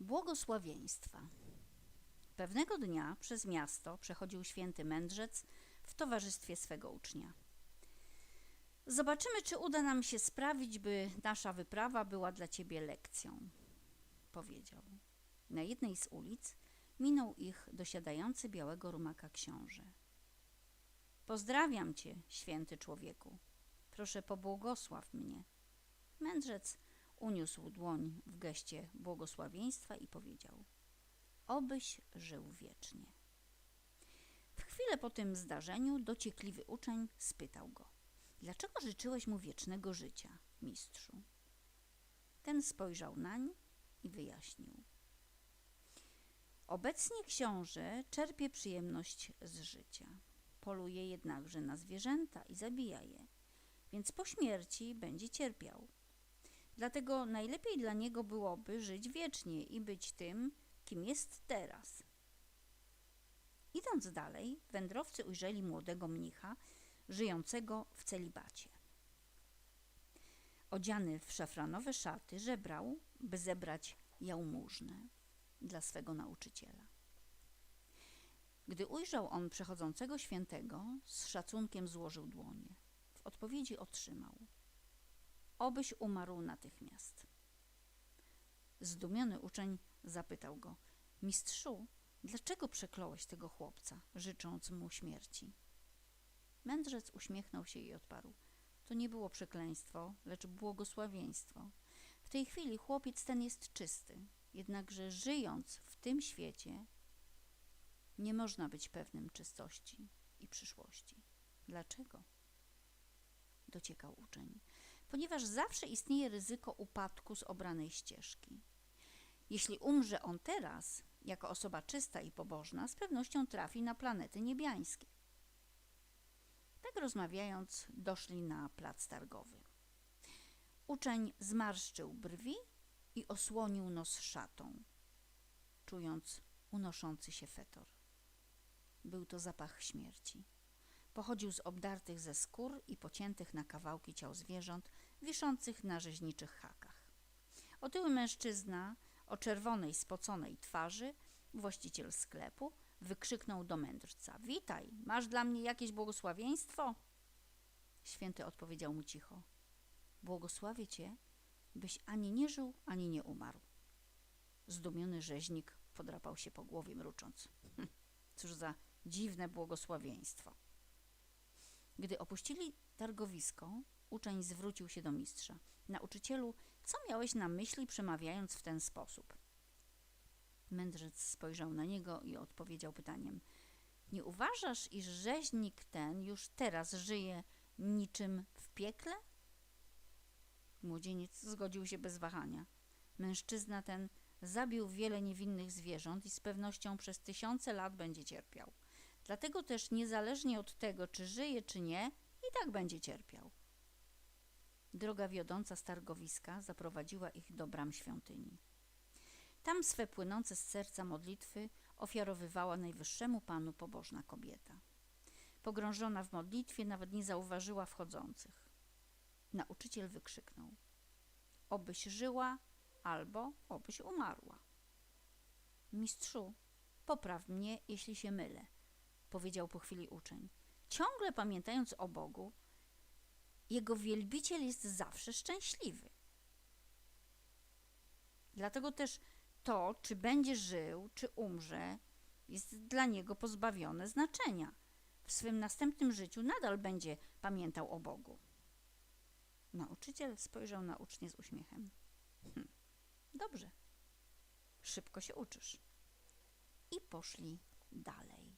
Błogosławieństwa. Pewnego dnia przez miasto przechodził święty mędrzec w towarzystwie swego ucznia. Zobaczymy, czy uda nam się sprawić, by nasza wyprawa była dla ciebie lekcją, powiedział. Na jednej z ulic minął ich dosiadający białego rumaka książę. Pozdrawiam cię, święty człowieku. Proszę, pobłogosław mnie. Mędrzec uniósł dłoń w geście błogosławieństwa i powiedział: Obyś żył wiecznie. W chwilę po tym zdarzeniu dociekliwy uczeń spytał go: Dlaczego życzyłeś mu wiecznego życia, mistrzu? Ten spojrzał nań i wyjaśnił. Obecnie książę czerpie przyjemność z życia. Poluje jednakże na zwierzęta i zabija je, więc po śmierci będzie cierpiał. Dlatego najlepiej dla niego byłoby żyć wiecznie i być tym, kim jest teraz. Idąc dalej, wędrowcy ujrzeli młodego mnicha żyjącego w celibacie. Odziany w szafranowe szaty, żebrał, by zebrać jałmużnę dla swego nauczyciela. Gdy ujrzał on przechodzącego świętego, z szacunkiem złożył dłonie. W odpowiedzi otrzymał: Obyś umarł natychmiast. Zdumiony uczeń zapytał go: Mistrzu, dlaczego przekląłeś tego chłopca, życząc mu śmierci? Mędrzec uśmiechnął się i odparł: To nie było przekleństwo, lecz błogosławieństwo. W tej chwili chłopiec ten jest czysty, jednakże żyjąc w tym świecie, nie można być pewnym czystości i przyszłości. Dlaczego? Dociekał uczeń. Ponieważ zawsze istnieje ryzyko upadku z obranej ścieżki. Jeśli umrze on teraz, jako osoba czysta i pobożna, z pewnością trafi na planety niebiańskie. Tak rozmawiając, doszli na plac targowy. Uczeń zmarszczył brwi i osłonił nos szatą, czując unoszący się fetor. Był to zapach śmierci. Pochodził z obdartych ze skór i pociętych na kawałki ciał zwierząt, wiszących na rzeźniczych hakach. Otyły mężczyzna o czerwonej, spoconej twarzy, właściciel sklepu, wykrzyknął do mędrca: Witaj, masz dla mnie jakieś błogosławieństwo? Święty odpowiedział mu cicho: Błogosławię cię, byś ani nie żył, ani nie umarł. Zdumiony rzeźnik podrapał się po głowie, mrucząc: "Hm, Cóż za dziwne błogosławieństwo. Gdy opuścili targowisko, uczeń zwrócił się do mistrza. Nauczycielu, co miałeś na myśli, przemawiając w ten sposób? Mędrzec spojrzał na niego i odpowiedział pytaniem: Nie uważasz, iż rzeźnik ten już teraz żyje niczym w piekle? Młodzieniec zgodził się bez wahania. Mężczyzna ten zabił wiele niewinnych zwierząt i z pewnością przez tysiące lat będzie cierpiał. Dlatego też, niezależnie od tego, czy żyje, czy nie, i tak będzie cierpiał. Droga wiodąca z targowiska zaprowadziła ich do bram świątyni. Tam swe płynące z serca modlitwy ofiarowywała najwyższemu panu pobożna kobieta. Pogrążona w modlitwie nawet nie zauważyła wchodzących. Nauczyciel wykrzyknął: Obyś żyła albo obyś umarła. Mistrzu, popraw mnie, jeśli się mylę, powiedział po chwili uczeń. Ciągle pamiętając o Bogu, jego wielbiciel jest zawsze szczęśliwy. Dlatego też to, czy będzie żył, czy umrze, jest dla niego pozbawione znaczenia. W swym następnym życiu nadal będzie pamiętał o Bogu. Nauczyciel spojrzał na ucznię z uśmiechem. Hm, dobrze, szybko się uczysz. I poszli dalej.